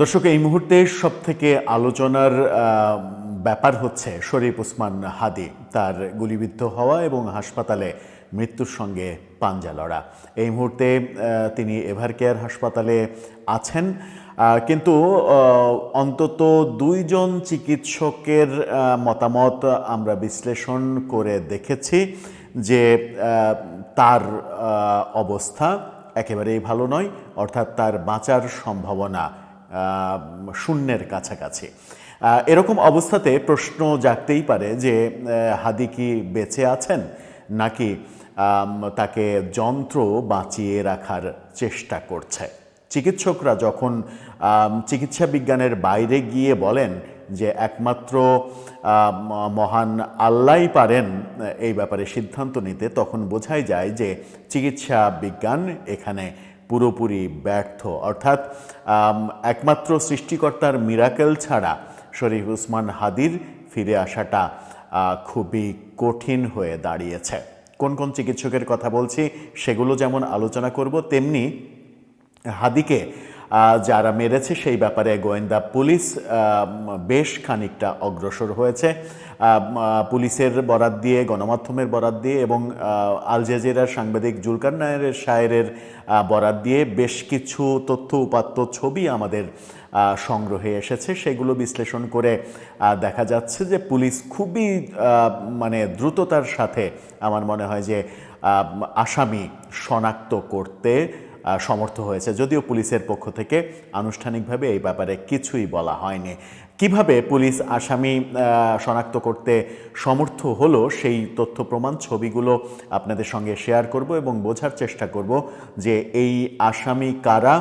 দর্শক, এই মুহূর্তে সব থেকে আলোচনার ব্যাপার হচ্ছে শরীফ উসমান হাদি, তার গুলিবিদ্ধ হওয়া এবং হাসপাতালে মৃত্যুর সঙ্গে পাঞ্জা লড়া। এই মুহূর্তে তিনি এভার কেয়ার হাসপাতালে আছেন কিন্তু অন্তত দুইজন চিকিৎসকের মতামত আমরা বিশ্লেষণ করে দেখেছি যে তার অবস্থা একেবারেই ভালো নয়, অর্থাৎ তার বাঁচার সম্ভাবনা শূন্যের কাছাকাছি। এরকম অবস্থাতে প্রশ্ন জাগতেই পারে যে হাদি কি বেঁচে আছেন? নাকি তাকে যন্ত্র বাঁচিয়ে রাখার চেষ্টা করছে? চিকিৎসকরা যখন চিকিৎসা বিজ্ঞানের বাইরে গিয়ে বলেন যে, একমাত্র মহান আল্লাহই পারেন এই ব্যাপারে সিদ্ধান্ত নিতে, তখন বোঝাই যায় যে, চিকিৎসা বিজ্ঞান এখানে পুরোপুরি ব্যর্থ। অর্থাৎ একমাত্র সৃষ্টিকর্তার মিরাকেল ছাড়া শরীফ উসমান হাদির ফিরে আসাটা খুবই কঠিন হয়ে দাঁড়িয়েছে। কোন কোন চিকিৎসকের কথা বলছি, সেগুলো যেমন আলোচনা করব, তেমনি হাদিকে যারা মেরেছে, সেই ব্যাপারে গোয়েন্দা পুলিশ বেশ খানিকটা অগ্রসর হয়েছে। পুলিশের বরাত দিয়ে, গণমাধ্যমের বরাত দিয়ে এবং আল জাজিরার সাংবাদিক জুলকার নায়ারের শায়ের বরাত দিয়ে বেশ কিছু তথ্য উপাত্ত ছবি আমাদের সংগ্রহে এসেছে। সেগুলো বিশ্লেষণ করে দেখা যাচ্ছে যে পুলিশ খুবই মানে দ্রুততার সাথে আমার মনে হয় যে আসামি শনাক্ত করতে সমর্থ হয়েছে। যদিও পুলিশের পক্ষ থেকে আনুষ্ঠানিকভাবে এই ব্যাপারে কিছুই বলা হয়নি। কীভাবে পুলিশ আসামি শনাক্ত করতে সমর্থ হলো সেই তথ্য প্রমাণ ছবিগুলো আপনাদের সঙ্গে শেয়ার করব এবং বোঝার চেষ্টা করব যে এই আসামি কারা।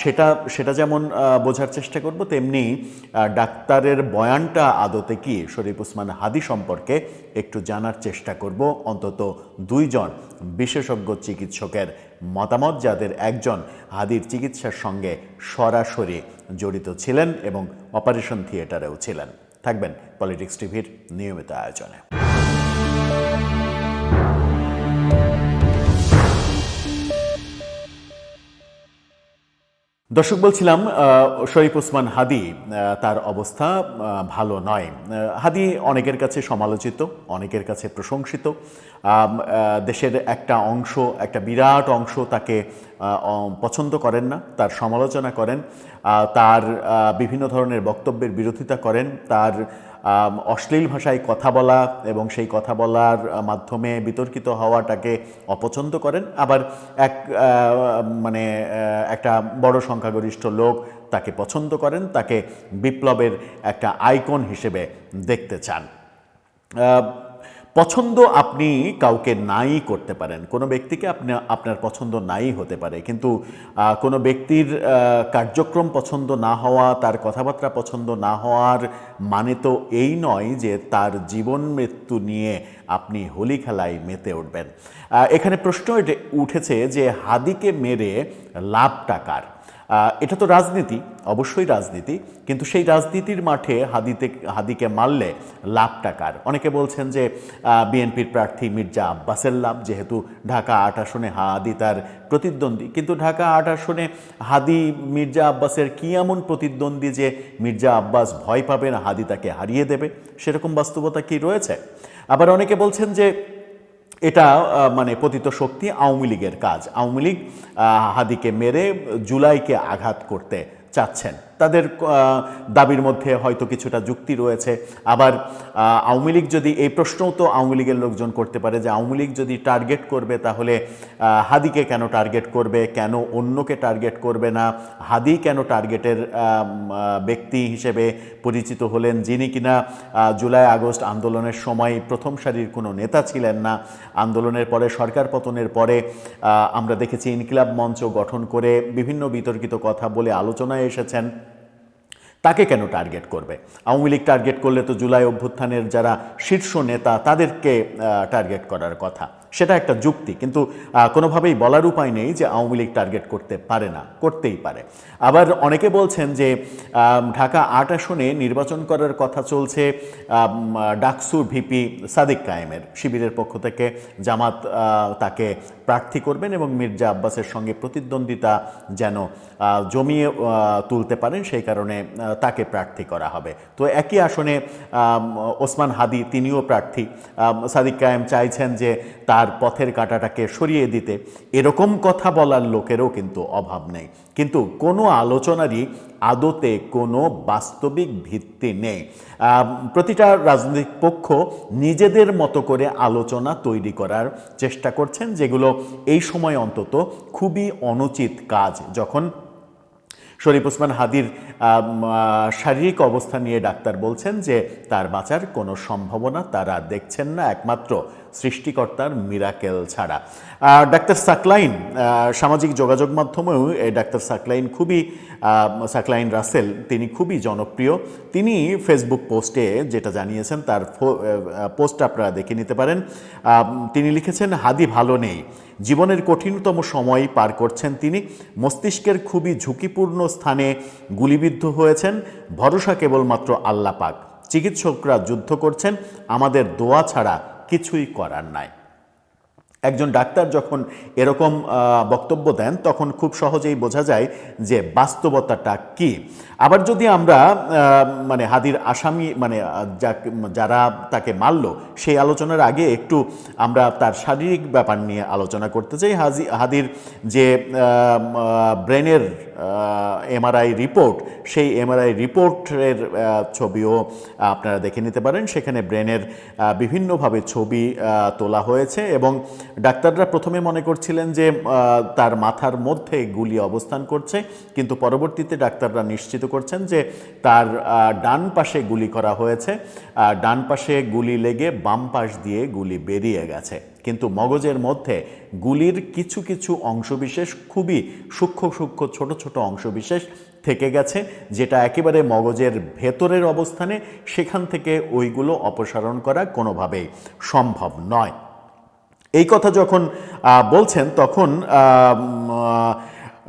সেটা সেটা যেমন বোঝার চেষ্টা করব, তেমনি ডাক্তারের বয়ানটা আদতে কি শরীফ উসমান হাদি সম্পর্কে একটু জানার চেষ্টা করব। অন্তত দুইজন বিশেষজ্ঞ চিকিৎসকের মতামত যাদের একজন হাদির চিকিৎসার সঙ্গে সরাসরি জড়িত ছিলেন এবং অপারেশন থিয়েটারেও ছিলেন। থাকবেন পলিটিক্স টিভির নিয়মিত আয়োজনে। দর্শক বলছিলাম শরীফ ওসমান হাদি তার অবস্থা ভালো নয়। হাদি অনেকের কাছে সমালোচিত, অনেকের কাছে প্রশংসিত। দেশের একটা অংশ, একটা বিরাট অংশ তাকে পছন্দ করেন না, তার সমালোচনা করেন তার বিভিন্ন ধরনের বক্তব্যের বিরোধিতা করেন, তার অশ্লীল ভাষায় কথা বলা এবং সেই কথা বলার মাধ্যমে বিতর্কিত হওয়াটাকে অপছন্দ করেন। আবার এক মানে একটা বড় সংখ্যাগরিষ্ঠ লোক তাকে পছন্দ করেন, তাকে বিপ্লবের একটা আইকন হিসেবে দেখতে চান। পছন্দ আপনি কাউকে নাই করতে পারেন। কোনো ব্যক্তিকে আপনি আপনার পছন্দ নাই হতে পারে। কিন্তু কোনো ব্যক্তির কার্যক্রম পছন্দ না হওয়া তার কথাবার্তা পছন্দ না হওয়ার মানে তো এই নয় যে তার জীবন মৃত্যু নিয়ে আপনি হোলি খেলায় মেতে উঠবেন। এখানে প্রশ্ন উঠেছে যে হাদিকে মেরে লাভ টাকার আহ, এটা তো রাজনীতি, অবশ্যই রাজনীতি, কিন্তু সেই রাজনীতির মাঠে হাদিতে, হাদিকে মারলে লাভ টাকার অনেকে বলছেন যে বিএনপির প্রার্থী মির্জা আব্বাসের লাভ, যেহেতু ঢাকা আট আসনে হাদি তার প্রতিদ্বন্দ্বী। কিন্তু ঢাকা আট আসনে হাদি মির্জা আব্বাসের কী এমন প্রতিদ্বন্দ্বী যে মির্জা আব্বাস ভয় পাবে না, হাদি তাকে হারিয়ে দেবে? সেরকম বাস্তবতা কি রয়েছে? আবার অনেকে বলছেন যে এটা মানে পতিত শক্তি আওয়ামী লীগের কাজ। আওয়ামী লীগ হাদিকে মেরে জুলাইকে আঘাত করতে চাচ্ছেন। তাদের দাবির মধ্যে হয়তো কিছুটা যুক্তি রয়েছে। আবার আওয়ামী লীগ যদি, এই প্রশ্নও তো আওয়ামী লীগের লোকজন করতে পারে যে আওয়ামী লীগ যদি টার্গেট করবে তাহলে হাদিকে কেন টার্গেট করবে, কেন অন্যকে টার্গেট করবে না? হাদি কেন টার্গেটের ব্যক্তি হিসেবে পরিচিত হলেন, যিনি কিনা জুলাই আগস্ট আন্দোলনের সময় প্রথম সারির কোনো নেতা ছিলেন না। আন্দোলনের পরে, সরকার পতনের পরে আমরা দেখেছি ইনকিলাব মঞ্চ গঠন করে বিভিন্ন বিতর্কিত কথা বলে আলোচনায় এসেছেন। তাকে কেন টার্গেট করবে? আওয়ামী লীগ টার্গেট করলে তো জুলাই অভ্যুত্থানের যারা শীর্ষ নেতা, তাদেরকে টার্গেট করার কথা। সেটা একটা যুক্তি, কিন্তু কোনোভাবেই বলার উপায় নেই যে আওয়ামী লীগ টার্গেট করতে পারে না, করতেই পারে। আবার অনেকে বলছেন যে ঢাকা আট আসনে নির্বাচন করার কথা চলছে ডাকসুর ভিপি সাদিক কায়েমের। শিবিরের পক্ষ থেকে জামাত তাকে প্রার্থী করবেন এবং মির্জা আব্বাসের সঙ্গে প্রতিদ্বন্দ্বিতা যেন জমিয়ে তুলতে পারেন, সেই কারণে তাকে প্রার্থী করা হবে। তো একই আসনে ওসমান হাদি তিনিও প্রার্থী। সাদিক কায়েম চাইছেন যে তার পথের কাঁটাটাকে সরিয়ে দিতে এরকম কথা বলার লোকেরও কিন্তু অভাব নেই। কিন্তু কোনো আলোচনারই আদতে কোনো বাস্তবিক ভিত্তি নেই। প্রতিটা রাজনৈতিক পক্ষ নিজেদের মতো করে আলোচনা তৈরি করার চেষ্টা করছেন, যেগুলো এই সময় অন্তত খুবই অনুচিত কাজ। যখন শরীফ ওসমান হাদির শারীরিক অবস্থা নিয়ে ডাক্তার বলছেন যে তার বাঁচার কোনো সম্ভাবনা তারা দেখছেন না, একমাত্র সৃষ্টিকর্তার মিরাকেল ছাড়া। ডাক্তার সাকলাইন সামাজিক যোগাযোগ মাধ্যমেও এই ডাক্তার সাকলাইন খুবই সাকলাইন রাসেল, তিনি খুবই জনপ্রিয়। তিনি ফেসবুক পোস্টে যেটা জানিয়েছেন, তার পোস্ট আপনারা দেখে নিতে পারেন। তিনি লিখেছেন, হাদি ভালো নেই। জীবনের কঠিনতম সময় পার করছেন তিনি। মস্তিষ্কের খুবই ঝুঁকিপূর্ণ স্থানে গুলিবিদ্ধ হয়েছেন। ভরসা কেবলমাত্র আল্লাপাক চিকিৎসকরা যুদ্ধ করছেন। আমাদের দোয়া ছাড়া কিছুই করার নাই। একজন ডাক্তার যখন এরকম বক্তব্য দেন, তখন খুব সহজেই বোঝা যায় যে বাস্তবতাটা কি। আবার যদি আমরা মানে হাদির আসামি মানে যারা তাকে মারল, সেই আলোচনার আগে একটু আমরা তার শারীরিক ব্যাপার নিয়ে আলোচনা করতে চাই। হাজি, হাদির যে ব্রেনের এমআরআই রিপোর্ট সেই এমআরআই রিপোর্টের ছবিও আপনারা দেখে নিতে পারেন। সেখানে ব্রেনের বিভিন্নভাবে ছবি তোলা হয়েছে এবং ডাক্তাররা প্রথমে মনে করছিলেন যে তার মাথার মধ্যে গুলি অবস্থান করছে, কিন্তু পরবর্তীতে ডাক্তাররা নিশ্চিত করছেন যে, তার ডান পাশে গুলি করা হয়েছে। ডান পাশে গুলি লেগে বাম পাশ দিয়ে গুলি বেরিয়ে গেছে। কিন্তু মগজের মধ্যে গুলির কিছু কিছু অংশবিশেষ খুবই সূক্ষ্ম সূক্ষ্ম ছোট ছোট অংশবিশেষ থেকে গেছে, যেটা একেবারে মগজের ভেতরের অবস্থানে সেখান থেকে ওইগুলো অপসারণ করা কোনোভাবেই সম্ভব নয়। এই কথা যখন বলছেন, তখন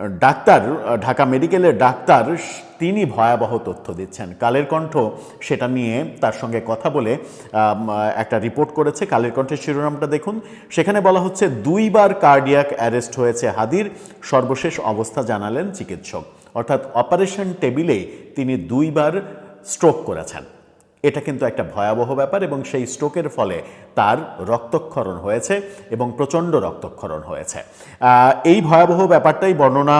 ডাক্তার, ঢাকা মেডিকেলের ডাক্তার, তিনি ভয়াবহ তথ্য দিচ্ছেন। কালের কণ্ঠ সেটা নিয়ে তার সঙ্গে কথা বলে একটা রিপোর্ট করেছে। কালের কণ্ঠের শিরোনামটা দেখুন। সেখানে বলা হচ্ছে, দুইবার কার্ডিয়াক অ্যারেস্ট হয়েছে হাদির। সর্বশেষ অবস্থা জানালেন চিকিৎসক। অর্থাৎ অপারেশন টেবিলে তিনি দুইবার স্ট্রোক করেছেন। এটা কিন্তু একটা ভয়াবহ ব্যাপার এবং সেই স্ট্রোকের ফলে তার রক্তক্ষরণ হয়েছে এবং প্রচণ্ড রক্তক্ষরণ হয়েছে। এই ভয়াবহ ব্যাপারটাই বর্ণনা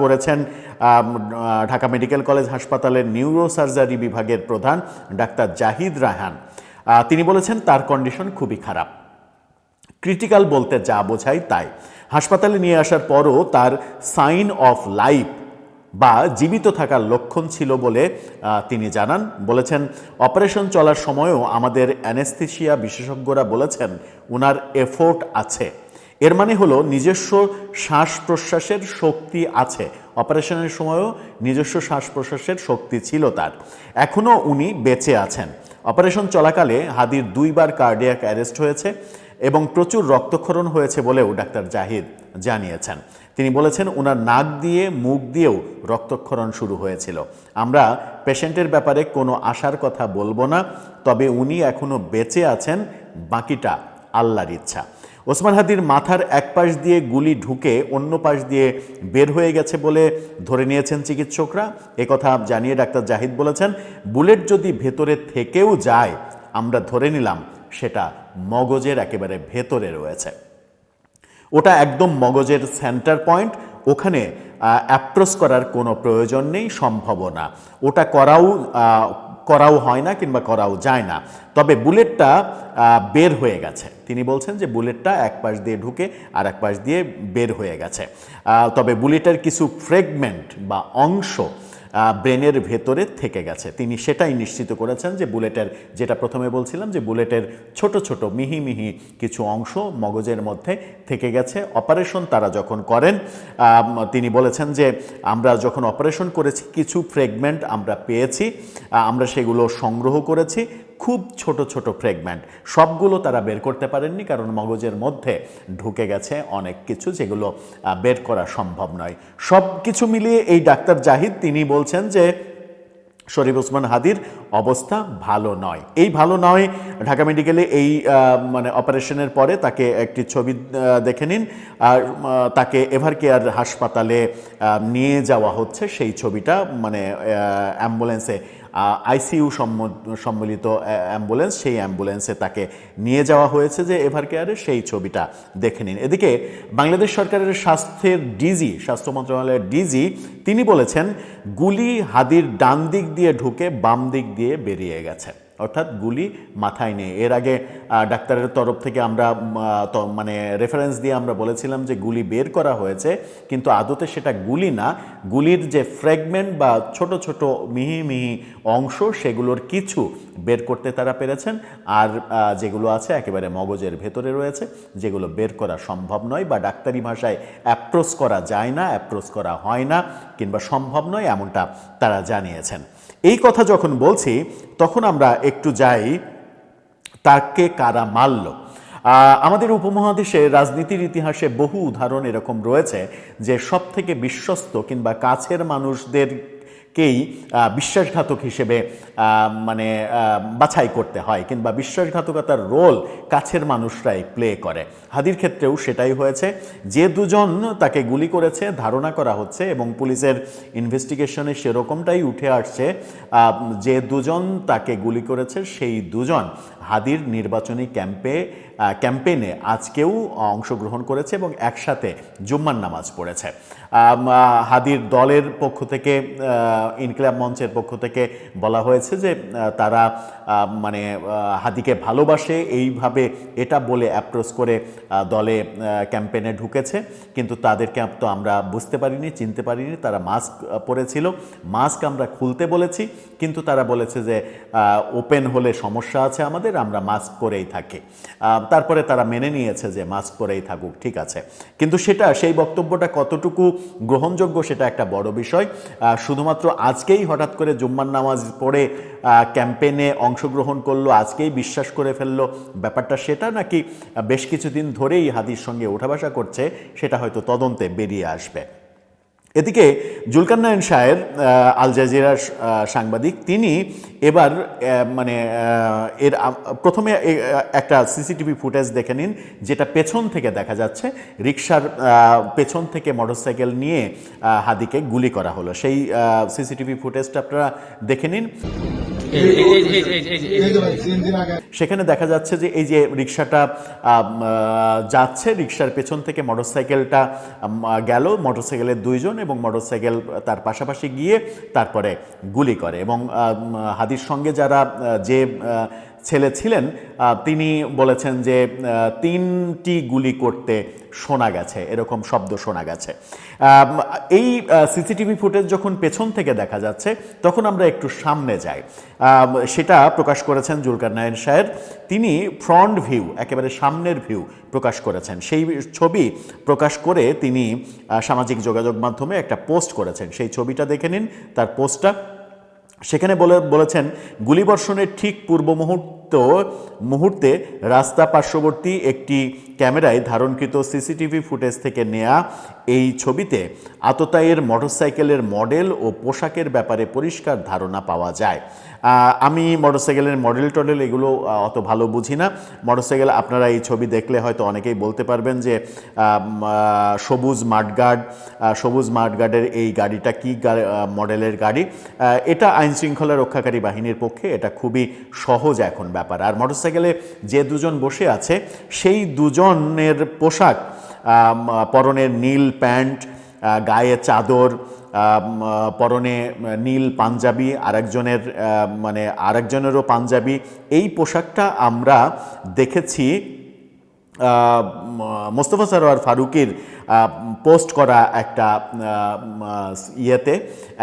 করেছেন ঢাকা মেডিকেল কলেজ হাসপাতালের নিউরো সার্জারি বিভাগের প্রধান ডাক্তার জাহিদ রাহান তিনি বলেছেন, তার কন্ডিশন খুবই খারাপ। ক্রিটিক্যাল বলতে যা বোঝায় তাই। হাসপাতালে নিয়ে আসার পরও তার সাইন অফ লাইফ বা জীবিত থাকার লক্ষণ ছিল বলে তিনি জানান। বলেছেন, অপারেশন চলার সময়ও আমাদের অ্যানেস্থেশিয়া বিশেষজ্ঞরা বলেছেন ওনার এফোর্ট আছে। এর মানে হলো, নিজস্ব শ্বাস প্রশ্বাসের শক্তি আছে। অপারেশনের সময়ও নিজস্ব শ্বাস প্রশ্বাসের শক্তি ছিল তার। এখনও উনি বেঁচে আছেন। অপারেশন চলাকালে হাদির দুইবার কার্ডিয়াক অ্যারেস্ট হয়েছে এবং প্রচুর রক্তক্ষরণ হয়েছে বলেও ডাক্তার জাহিদ জানিয়েছেন। তিনি বলেছেন ওনার নাক দিয়ে, মুখ দিয়েও রক্তক্ষরণ শুরু হয়েছিল। আমরা পেশেন্টের ব্যাপারে কোনো আশার কথা বলব না, তবে উনি এখনও বেঁচে আছেন, বাকিটা আল্লাহর ইচ্ছা। ওসমান হাদির মাথার এক পাশ দিয়ে গুলি ঢুকে অন্য পাশ দিয়ে বের হয়ে গেছে বলে ধরে নিয়েছেন চিকিৎসকরা। একথা জানিয়ে ডাক্তার জাহিদ বলেছেন, বুলেট যদি ভেতরে থেকেও যায়, আমরা ধরে নিলাম সেটা মগজের একেবারে ভেতরে রয়েছে। ওটা একদম মগজের সেন্টার পয়েন্ট ওখানে অ্যাপ্রোচ করার কোনো প্রয়োজন নেই সম্ভাবনা ওটা করাও করাও হয় না কিংবা করাও যায় না। তবে বুলেটটা বের হয়ে গেছে। তিনি বলছেন যে বুলেটটা এক পাশ দিয়ে ঢুকে আর এক পাশ দিয়ে বের হয়ে গেছে। তবে বুলেটের কিছু ফ্রেগমেন্ট বা অংশ ব্রেনের ভেতরে থেকে গেছে। তিনি সেটাই নিশ্চিত করেছেন যে বুলেটের, যেটা প্রথমে বলছিলাম যে বুলেটের ছোট ছোট মিহি মিহি কিছু অংশ মগজের মধ্যে থেকে গেছে। অপারেশন তারা যখন করেন তিনি বলেছেন যে আমরা যখন অপারেশন করেছি, কিছু ফ্রেগমেন্ট আমরা পেয়েছি আমরা সেগুলো সংগ্রহ করেছি। খুব ছোট ছোট ফ্রেগমেন্ট সবগুলো তারা বের করতে পারেননি কারণ মগজের মধ্যে ঢুকে গেছে অনেক কিছু যেগুলো বের করা সম্ভব নয়। সব কিছু মিলিয়ে এই ডাক্তার জাহিদ, তিনি বলছেন যে, শরীফ ওসমান হাদির অবস্থা ভালো নয়। এই ভালো নয়, ঢাকা মেডিকেলে এই মানে অপারেশনের পরে তাকে একটি ছবি দেখে নিন। আর তাকে এভার কেয়ার হাসপাতালে নিয়ে যাওয়া হচ্ছে। সেই ছবিটা মানে অ্যাম্বুলেন্সে আইসিইউ সম্মিলিত অ্যাম্বুলেন্স, সেই অ্যাম্বুলেন্সে তাকে নিয়ে যাওয়া হয়েছে যে এভার কেয়ারের সেই ছবিটা দেখে নিন। এদিকে বাংলাদেশ সরকারের স্বাস্থ্যের ডিজি, স্বাস্থ্য মন্ত্রণালয়ের ডিজি, তিনি বলেছেন, গুলি হাদির ডান দিক দিয়ে ঢুকে বাম দিক দিয়ে বেরিয়ে গেছে। অর্থাৎ গুলি মাথায় নেই। এর আগে ডাক্তারের তরফ থেকে আমরা মানে রেফারেন্স দিয়ে আমরা বলেছিলাম যে গুলি বের করা হয়েছে, কিন্তু আদতে সেটা গুলি না। গুলির যে ফ্র্যাগমেন্ট বা ছোট ছোট, মিহি মিহি অংশ, সেগুলোর কিছু বের করতে তারা পেরেছেন। আর যেগুলো আছে একেবারে মগজের ভেতরে রয়েছে, যেগুলো বের করা সম্ভব নয় বা ডাক্তারি ভাষায় অ্যাপ্রোচ করা যায় না অ্যাপ্রোচ করা হয় না, কিংবা সম্ভব নয় এমনটা তারা জানিয়েছেন। এই কথা যখন বলছি, তখন আমরা একটু যাই তাকে কারা মারল আমাদের উপমহাদেশে রাজনীতির ইতিহাসে বহু উদাহরণ এরকম রয়েছে যে সব থেকে বিশ্বস্ত কিংবা কাছের মানুষদেরকেই আহ, বিশ্বাসঘাতক হিসেবে মানে বাছাই করতে হয় কিংবা বিশ্বাসঘাতকতার রোল কাছের মানুষরাই প্লে করে। হাদির ক্ষেত্রেও সেটাই হয়েছে। যে দুজন তাকে গুলি করেছে ধারণা করা হচ্ছে এবং পুলিশের ইনভেস্টিগেশনে সেরকমটাই উঠে আসছে যে দুজন তাকে গুলি করেছে সেই দুজন হাদির নির্বাচনী ক্যাম্পে ক্যাম্পেইনে আজকেও অংশগ্রহণ করেছে এবং একসাথে জুম্মার নামাজ পড়েছে। হাদির দলের পক্ষ থেকে ইনকিলাব মঞ্চের পক্ষ থেকে বলা হয়েছে যে তারা মানে হাদিকে ভালোবাসে, এইভাবে এটা বলে অ্যাপ্রোচ করে দলে ক্যাম্পেনে ঢুকেছে। কিন্তু তাদেরকে তো আমরা বুঝতে পারিনি, চিনতে পারিনি। তারা মাস্ক পরেছিল। মাস্ক আমরা খুলতে বলেছি। কিন্তু তারা বলেছে যে ওপেন হলে সমস্যা আছে আমাদের, আমরা মাস্ক পরেই থাকি। তারপরে তারা মেনে নিয়েছে যে মাস্ক পরেই থাকুক, ঠিক আছে। কিন্তু সেটা, সেই বক্তব্যটা কতটুকু গ্রহণযোগ্য, সেটা একটা বড় বিষয়। শুধুমাত্র আজকেই হঠাৎ করে জুম্মার নামাজ পড়ে ক্যাম্পেইনে অংশগ্রহণ করল আজকেই বিশ্বাস করে ফেলল। ব্যাপারটা সেটা নাকি বেশ কিছুদিন ধরেই হাদির সঙ্গে ওঠাবাসা করছে সেটা হয়তো তদন্তে বেরিয়ে আসবে। এদিকে জুলকান্নায়ন আহ, আল জাজিরার সাংবাদিক তিনি এবার মানে এর প্রথমে একটা সিসিটিভি ফুটেজ দেখে নিন যেটা পেছন থেকে দেখা যাচ্ছে। রিক্সার পেছন থেকে মোটরসাইকেল নিয়ে হাদিকে গুলি করা হলো। সেই সিসিটিভি ফুটেজটা আপনারা দেখে নিন। সেখানে দেখা যাচ্ছে যে এই যে রিক্সাটা যাচ্ছে রিক্সার পেছন থেকে মোটরসাইকেলটা গেল, মোটরসাইকেলের দুইজন এবং মোটরসাইকেল তার পাশাপাশি গিয়ে তারপরে গুলি করে এবং হাদির সঙ্গে যারা যে ছেলে ছিলেন তিনি বলেছেন যে তিনটি গুলি করতে শোনা গেছে, এরকম শব্দ শোনা গেছে। এই সিসিটিভি ফুটেজ যখন পেছন থেকে দেখা যাচ্ছে, তখন আমরা একটু সামনে যাই। সেটা প্রকাশ করেছেন জুলকার নায়ন সাহেব। তিনি ফ্রন্ট ভিউ, একেবারে সামনের ভিউ প্রকাশ করেছেন। সেই ছবি প্রকাশ করে তিনি সামাজিক যোগাযোগ মাধ্যমে একটা পোস্ট করেছেন। সেই ছবিটা দেখে নিন, তার পোস্টটা। সেখানে বলে, বলেছেন, গুলিবর্ষণের ঠিক পূর্ব মুহূর্ত, মুহূর্তে রাস্তা পার্শ্ববর্তী একটি ক্যামেরায় ধারণকৃত সিসিটিভি ফুটেজ থেকে নেয়া এই ছবিতে আততায়ের মোটরসাইকেলের মডেল ও পোশাকের ব্যাপারে পরিষ্কার ধারণা পাওয়া যায়। আমি মোটরসাইকেলের মডেল টডেল এগুলো অত ভালো বুঝি না। মোটরসাইকেল আপনারা এই ছবি দেখলে হয়তো অনেকেই বলতে পারবেন যে সবুজ মাঠগার্ড সবুজ মাঠগার্ডের এই গাড়িটা কি মডেলের গাড়ি? এটা আইন শৃঙ্খলা রক্ষাকারী বাহিনীর পক্ষে এটা খুবই সহজ এখন ব্যাপার। আর মোটরসাইকেলে যে দুজন বসে আছে, সেই দুজনের পোশাক পরনের নীল প্যান্ট গায়ে চাদর পরনে নীল পাঞ্জাবি আরেকজনের মানে আরেকজনেরও পাঞ্জাবি। এই পোশাকটা আমরা দেখেছি মোস্তফা সরোয়ার ফারুকের পোস্ট করা একটা ইয়েতে,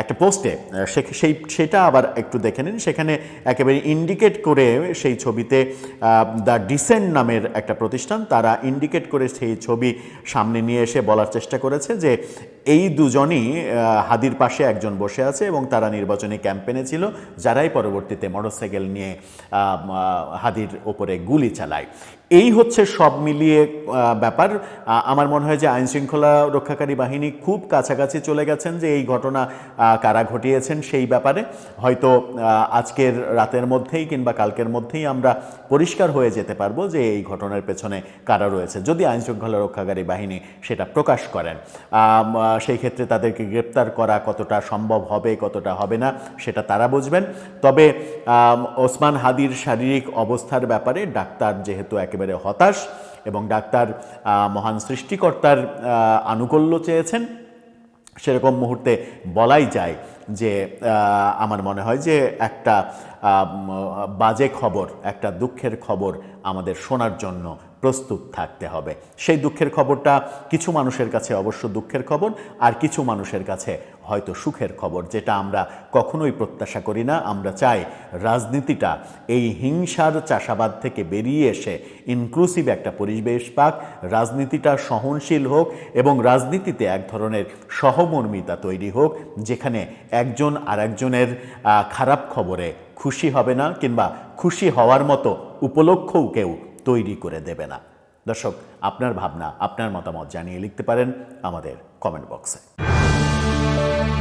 একটা পোস্টে সেই, সেটা আবার একটু দেখে নিন। সেখানে একেবারে ইন্ডিকেট করে সেই ছবিতে দ্য ডিসেন্ট নামের একটা প্রতিষ্ঠান, তারা ইন্ডিকেট করে সেই ছবি সামনে নিয়ে এসে বলার চেষ্টা করেছে যে এই দুজনই হাদির পাশে একজন বসে আছে এবং তারা নির্বাচনী ক্যাম্পেনে ছিল, যারাই পরবর্তীতে মোটরসাইকেল নিয়ে হাদির ওপরে গুলি চালায়। এই হচ্ছে সব মিলিয়ে ব্যাপার। আমার মনে হয় যে আইন শৃঙ্খলা রক্ষাকারী বাহিনী খুব কাছাকাছি চলে গেছেন যে এই ঘটনা কারা ঘটিয়েছেন সেই ব্যাপারে। হয়তো আজকের রাতের মধ্যেই কিংবা কালকের মধ্যেই আমরা পরিষ্কার হয়ে যেতে পারব যে এই ঘটনার পেছনে কারা রয়েছে, যদি আইন শৃঙ্খলা রক্ষাকারী বাহিনী সেটা প্রকাশ করেন। সেই ক্ষেত্রে তাদেরকে গ্রেপ্তার করা কতটা সম্ভব হবে, কতটা হবে না, সেটা তারা বুঝবেন। তবে ওসমান হাদির শারীরিক অবস্থার ব্যাপারে ডাক্তার যেহেতু একেবারে হতাশ এবং ডাক্তার মহান সৃষ্টিকর্তার আনুকূল্য চেয়েছেন। সেরকম মুহূর্তে বলাই যায় যে আমার মনে হয় যে একটা বাজে খবর, একটা দুঃখের খবর আমাদের শোনার জন্য প্রস্তুত থাকতে হবে। সেই দুঃখের খবরটা কিছু মানুষের কাছে অবশ্য দুঃখের খবর, আর কিছু মানুষের কাছে হয়তো সুখের খবর, যেটা আমরা কখনোই প্রত্যাশা করি না। আমরা চাই রাজনীতিটা এই হিংসার চাষাবাদ থেকে বেরিয়ে এসে ইনক্লুসিভ একটা পরিবেশ পাক, রাজনীতিটা সহনশীল হোক এবং রাজনীতিতে এক ধরনের সহমর্মিতা তৈরি হোক, যেখানে একজন আরেকজনের খারাপ খবরে খুশি হবে না কিংবা খুশি হওয়ার মতো উপলক্ষও কেউ তৈরি করে দেবে না। দর্শক, আপনার ভাবনা, আপনার মতামত জানিয়ে লিখতে পারেন আমাদের কমেন্ট বক্সে Bye.